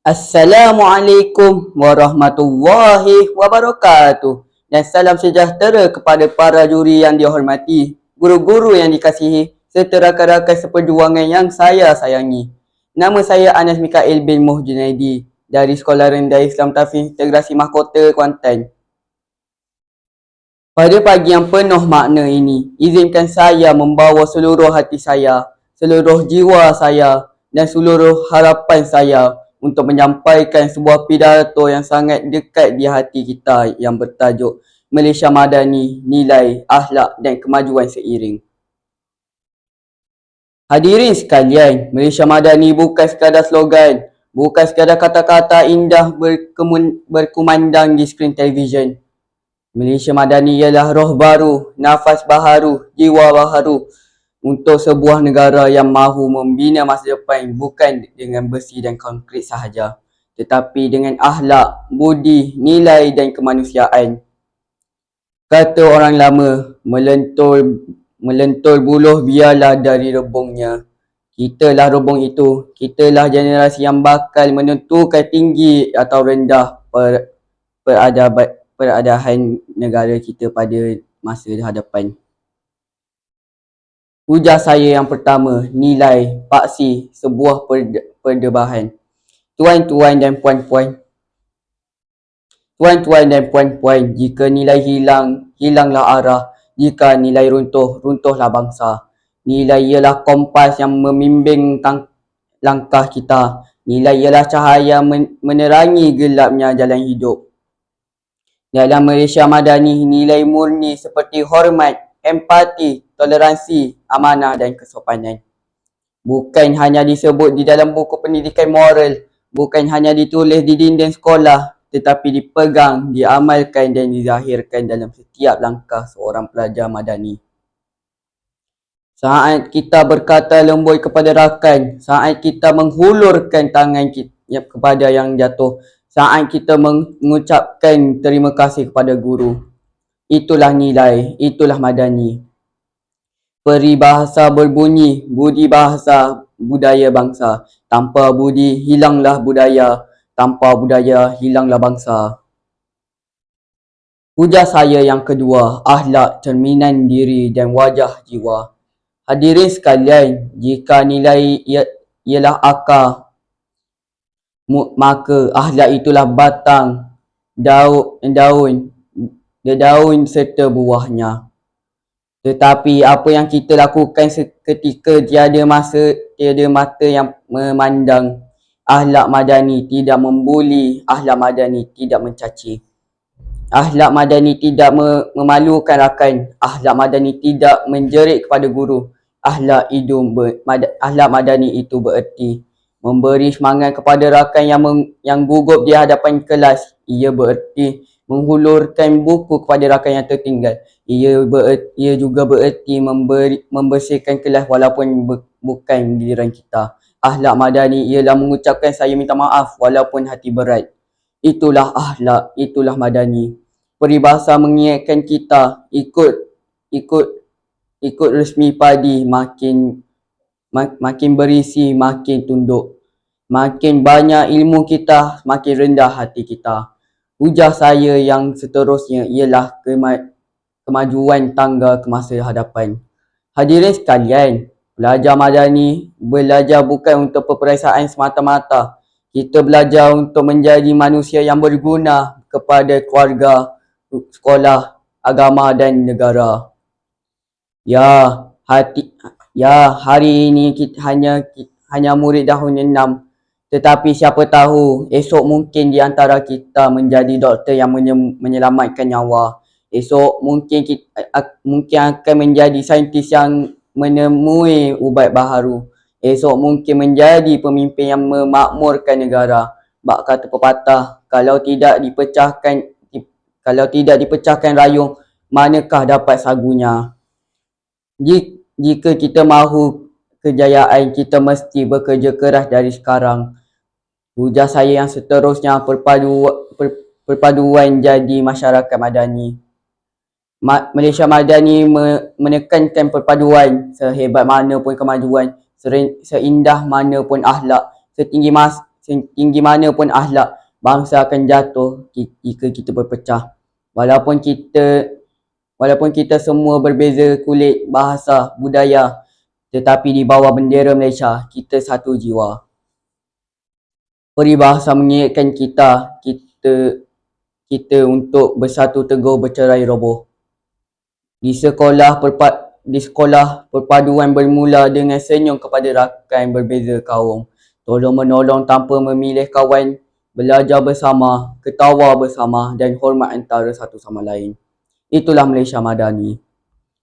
Assalamualaikum warahmatullahi wabarakatuh dan salam sejahtera kepada para juri yang dihormati, guru-guru yang dikasihi serta rakan-rakan seperjuangan yang saya sayangi. Nama saya Anas Mikael bin Muh Junaidi dari Sekolah Rendah Islam Tafiz Integrasi Mahkota Kuantan. Pada pagi yang penuh makna ini, izinkan saya membawa seluruh hati saya, seluruh jiwa saya dan seluruh harapan saya untuk menyampaikan sebuah pidato yang sangat dekat di hati kita yang bertajuk Malaysia Madani, Nilai, Akhlak dan Kemajuan Seiring. Hadirin sekalian, Malaysia Madani bukan sekadar slogan, bukan sekadar kata-kata indah berkumandang di skrin televisyen. Malaysia Madani ialah roh baru, nafas baharu, jiwa baharu untuk sebuah negara yang mahu membina masa depan bukan dengan besi dan konkret sahaja tetapi dengan akhlak, budi, nilai dan kemanusiaan. Kata orang lama, melentur melentur buluh biarlah dari rebungnya. Kitalah rebung itu, kitalah generasi yang bakal menentukan tinggi atau rendah per, peradaban peradahan negara kita pada masa hadapan. Ujar saya yang pertama, nilai, paksi, sebuah perdebahan. Tuan-tuan dan puan-puan, Tuan-tuan dan puan-puan, jika nilai hilang, hilanglah arah. Jika nilai runtuh, runtuhlah bangsa. Nilai ialah kompas yang membimbing langkah kita. Nilai ialah cahaya menerangi gelapnya jalan hidup. Dalam Malaysia Madani, nilai murni seperti hormat, empati, toleransi, amanah dan kesopanan. Bukan hanya disebut di dalam buku pendidikan moral, bukan hanya ditulis di dinding sekolah, tetapi dipegang, diamalkan dan dizahirkan dalam setiap langkah seorang pelajar madani. Saat kita berkata lembut kepada rakan, saat kita menghulurkan tangan kita kepada yang jatuh, saat kita mengucapkan terima kasih kepada guru. Itulah nilai, itulah madani. Peribahasa berbunyi, budi bahasa, budaya bangsa. Tanpa budi, hilanglah budaya. Tanpa budaya, hilanglah bangsa. Ujar saya yang kedua, ahlak, cerminan diri dan wajah jiwa. Hadirin sekalian, jika nilai ialah akar maka akhlak itulah batang, daun, daun, daun serta buahnya. Tetapi apa yang kita lakukan seketika tiada masa, tiada mata yang memandang. Ahlak madani tidak membuli, ahlak madani tidak mencaci. Ahlak madani tidak memalukan rakan, ahlak madani tidak menjerit kepada guru. Ahlak, itu, ahlak madani itu bererti Memberi semangat kepada rakan yang meng, yang gugup di hadapan kelas. Ia bererti menghulurkan buku kepada rakan yang tertinggal. Ia bererti, ia juga bererti memberi, membersihkan kelas walaupun be, bukan giliran kita. Ahlak madani ialah mengucapkan saya minta maaf walaupun hati berat. Itulah ahlak, itulah madani. Peribahasa mengingatkan kita ikut ikut ikut resmi padi makin makin berisi, makin tunduk. Makin banyak ilmu kita, makin rendah hati kita. Ujar saya yang seterusnya ialah kema- kemajuan tangga ke masa hadapan. Hadirin sekalian, belajar madani, belajar bukan untuk perperasaan semata-mata. Kita belajar untuk menjadi manusia yang berguna kepada keluarga, sekolah, agama dan negara. Ya, hati Ya, hari ini kita hanya hanya murid tahun enam. Tetapi siapa tahu esok mungkin di antara kita menjadi doktor yang menyelamatkan nyawa. Esok mungkin kita, mungkin akan menjadi saintis yang menemui ubat baharu. Esok mungkin menjadi pemimpin yang memakmurkan negara. Bak kata pepatah, kalau tidak dipecahkan kalau tidak dipecahkan rayung, manakah dapat sagunya? Jika kita mahu kejayaan, kita mesti bekerja keras dari sekarang. Ujar saya yang seterusnya perpadu, per, perpaduan jadi masyarakat madani. Ma, Malaysia Madani me, menekankan perpaduan sehebat mana pun kemajuan, seindah mana pun ahlak, setinggi mas, setinggi mana pun akhlak bangsa akan jatuh jika kita berpecah. Walaupun kita walaupun kita semua berbeza kulit, bahasa, budaya, tetapi di bawah bendera Malaysia, kita satu jiwa. Peribahasa mengingatkan kita, kita kita untuk bersatu teguh bercerai roboh. Di sekolah perpa, di sekolah perpaduan bermula dengan senyum kepada rakan berbeza kaum. Tolong menolong tanpa memilih kawan, belajar bersama, ketawa bersama dan hormat antara satu sama lain. Itulah Malaysia Madani.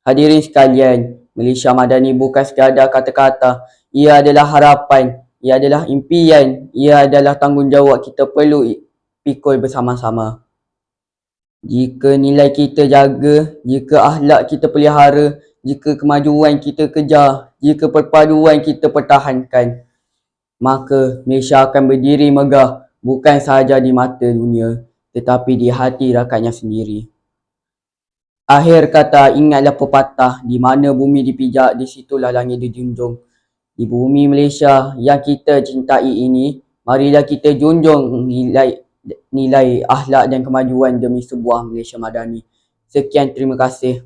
Hadirin sekalian, Malaysia Madani bukan sekadar kata-kata, ia adalah harapan, ia adalah impian, ia adalah tanggungjawab kita perlu pikul bersama-sama. Jika nilai kita jaga, jika akhlak kita pelihara, jika kemajuan kita kejar, jika perpaduan kita pertahankan, maka Malaysia akan berdiri megah bukan sahaja di mata dunia tetapi di hati rakyatnya sendiri. Akhir kata, ingatlah pepatah, di mana bumi dipijak, di situlah langit dijunjung. Di bumi Malaysia yang kita cintai ini, marilah kita junjung nilai nilai akhlak dan kemajuan demi sebuah Malaysia madani. Sekian, terima kasih.